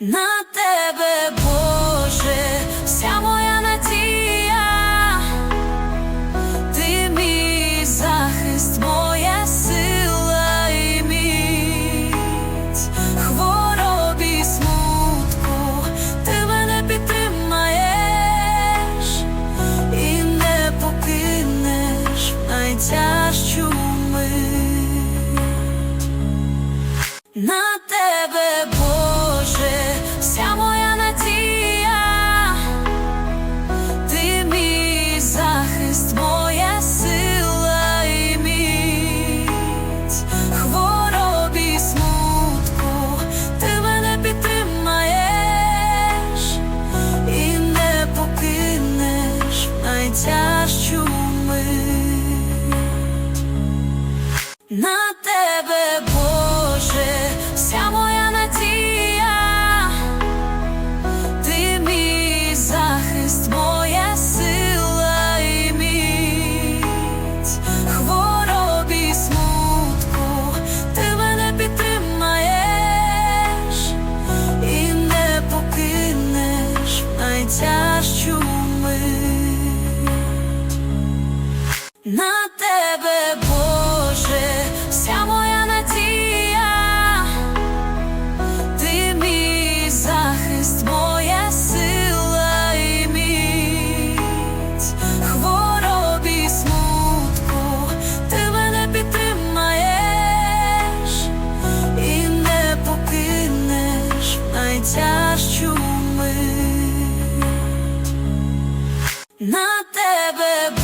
На тебе, Боже, вся моя надія, ти мій захист, моя сила і міць хворобі смутку, ти мене підтримаєш і не покинеш найтяжчу мить. На тебе. Боже на тебе, Боже, вся моя надія, ти мій захист, моя сила і міць хворобі смутку, ти мене підтримаєш і не покинеш найтяжчу мить на тебе. Боже на тебе.